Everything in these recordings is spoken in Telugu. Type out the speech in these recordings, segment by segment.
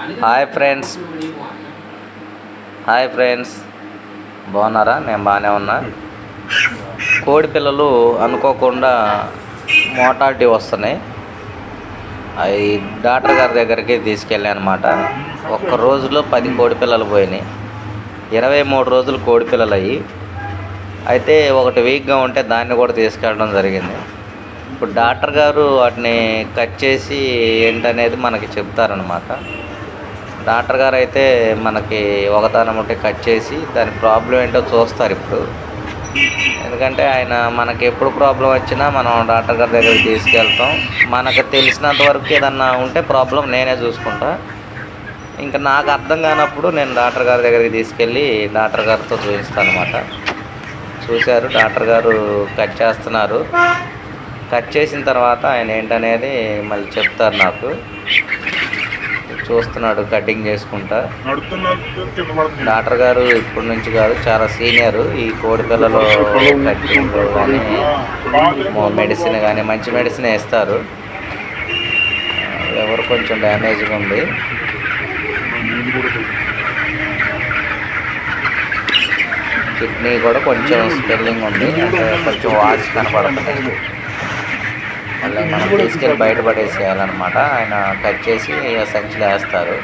హాయ్ ఫ్రెండ్స్ హాయ్ ఫ్రెండ్స్ బాగున్నారా? నేను బాగానే ఉన్నా. కోడి పిల్లలు అనుకోకుండా మోటాలిటీ వస్తున్నాయి. అవి డాక్టర్ గారి దగ్గరికి తీసుకెళ్ళానమాట ఒక్క రోజులో పది కోడి పిల్లలు పోయినాయి. ఇరవై మూడు రోజులు కోడి పిల్లలు అయ్యి అయితే ఒకటి వీక్గా ఉంటే దాన్ని కూడా తీసుకెళ్ళడం జరిగింది. ఇప్పుడు డాక్టర్ గారు వాటిని కట్ చేసి ఏంటనేది మనకి చెప్తారనమాట డాక్టర్ గారు అయితే మనకి ఒకదానం ఉంటే కట్ చేసి దాని ప్రాబ్లం ఏంటో చూస్తారు ఇప్పుడు. ఎందుకంటే ఆయన మనకి ఎప్పుడు ప్రాబ్లం వచ్చినా మనం డాక్టర్ గారి దగ్గరికి తీసుకెళ్తాం. మనకు తెలిసినంత వరకు ఏదన్నా ఉంటే ప్రాబ్లం నేనే చూసుకుంటా. ఇంకా నాకు అర్థం కానప్పుడు నేను డాక్టర్ గారి దగ్గరికి తీసుకెళ్ళి డాక్టర్ గారితో చూపిస్తాను అనమాట చూశారు డాక్టర్ గారు కట్ చేస్తున్నారు. కట్ చేసిన తర్వాత ఆయన ఏంటనేది మళ్ళీ చెప్తారు నాకు. చూస్తున్నాడు కటింగ్ చేసుకుంటా. డాక్టర్ గారు ఇప్పటి నుంచి కాదు చాలా సీనియర్ ఈ కోడి పిల్లలు కటింగ్ కానీ మెడిసిన్ కానీ మంచి మెడిసిన్ వేస్తారు ఎవరు కొంచెం డ్యామేజ్గా ఉంది. కిడ్నీ కూడా కొంచెం స్పెల్లింగ్ ఉంది. అంటే కొంచెం వాచ్ కనపడుతుంది మళ్ళీ మనం తీసుకెళ్ళి బయటపడేసేయాలన్నమాట ఆయన కట్ చేసి సంచిలో వేస్తారు.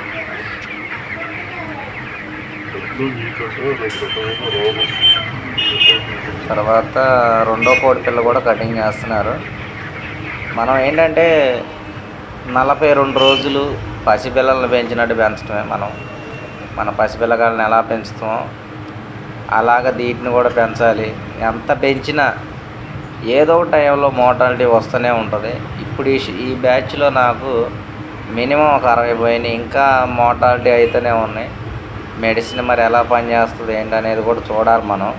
తర్వాత రెండో కోడి పిల్ల కూడా కటింగ్ చేస్తున్నారు. మనం ఏంటంటే నలభై రెండు రోజులు పసిపిల్లల్ని పెంచినట్టు పెంచడమే మనం. మన పసిపిల్లగాళ్ళని ఎలా పెంచుతామో అలాగ వీటిని కూడా పెంచాలి. ఎంత పెంచినా ఏదో ఒక టైంలో మోటాలిటీ వస్తూనే ఉంటుంది. ఇప్పుడు ఈ ఈ బ్యాచ్లో నాకు మినిమం ఒక అరవై పోయినాయి. ఇంకా మోటాలిటీ అయితేనే ఉన్నాయి. మెడిసిన్ మరి ఎలా పనిచేస్తుంది ఏంటనేది కూడా చూడాలి మనం.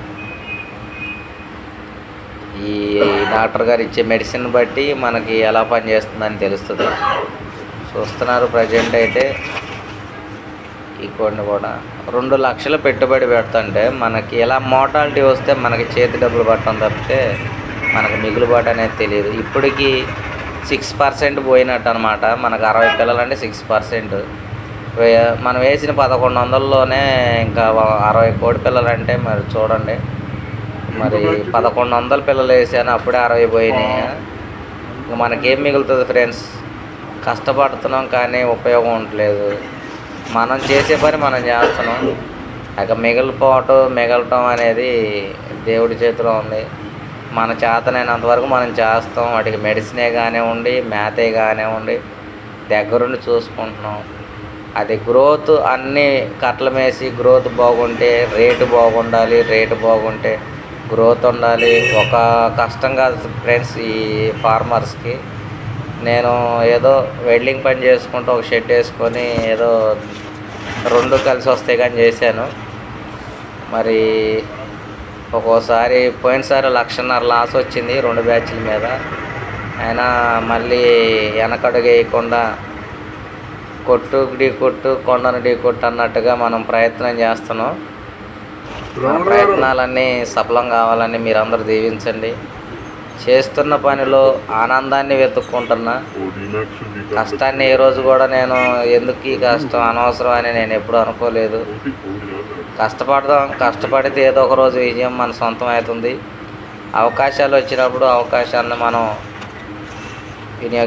ఈ డాక్టర్ గారు ఇచ్చే మెడిసిన్ బట్టి మనకి ఎలా పనిచేస్తుందని తెలుస్తుంది. చూస్తున్నారు ప్రజెంట్ అయితే. ఈ కొన్ని కూడా రెండు లక్షలు పెట్టుబడి పెడుతుంటే మనకి ఎలా మోటాలిటీ వస్తే మనకి చేతి డబ్బులు పట్టడం తప్పితే మనకు మిగులుబాటు అనేది తెలియదు ఇప్పటికీ సిక్స్ పర్సెంట్ పోయినట్టు అనమాట మనకు అరవై పిల్లలు అంటే సిక్స్ పర్సెంట్. మనం వేసిన పదకొండు వందల్లోనే ఇంకా అరవై కోడి పిల్లలు అంటే మరి చూడండి. మరి పదకొండు వందల పిల్లలు వేసాను అప్పుడే అరవై పోయినాయి. ఇంకా మనకేం మిగులుతుంది ఫ్రెండ్స్? కష్టపడుతున్నాం కానీ ఉపయోగం ఉండలేదు మనం చేసే పని మనం చేస్తున్నాం. ఇక మిగిలిపోవటం మిగలటం అనేది దేవుడి చేతిలో ఉంది. మన చేతనైనంతవరకు మనం చేస్తాం. వాటికి మెడిసినే కానివ్వండి మేతే కానివ్వండి దగ్గరుండి చూసుకుంటున్నాం. అది గ్రోత్ అన్నీ కట్టలు వేసి గ్రోత్ బాగుంటే రేటు బాగుండాలి రేటు బాగుంటే గ్రోత్ ఉండాలి. ఒక కష్టం కాదు ఫ్రెండ్స్ ఈ ఫార్మర్స్కి నేను ఏదో వెల్డింగ్ పని చేసుకుంటూ ఒక షెడ్ వేసుకొని ఏదో రెండు కలిసి వస్తే కానీ చేశాను. మరి ఒక్కోసారి పోయినసారి లక్షన్నర లాస్ వచ్చింది రెండు బ్యాచ్ల మీద. అయినా మళ్ళీ వెనకడుగు వేయకుండా కొట్టు ఢీ కొట్టు కొండను ఢీ కొట్టు అన్నట్టుగా మనం ప్రయత్నం చేస్తున్నాం. మన ప్రయత్నాలన్నీ సఫలం కావాలని మీరందరూ దీవించండి. చేస్తున్న పనిలో ఆనందాన్ని వెతుక్కుంటున్నా. కష్టాన్ని ఏ రోజు కూడా నేను ఎందుకు ఈ కష్టం అనవసరం అని నేను ఎప్పుడు అనుకోలేదు. కష్టపడదాం కష్టపడితే ఏదో ఒక రోజు విజయం మన సొంతం అవుతుంది. అవకాశాలు వచ్చినప్పుడు అవకాశాలను మనం వినియోగ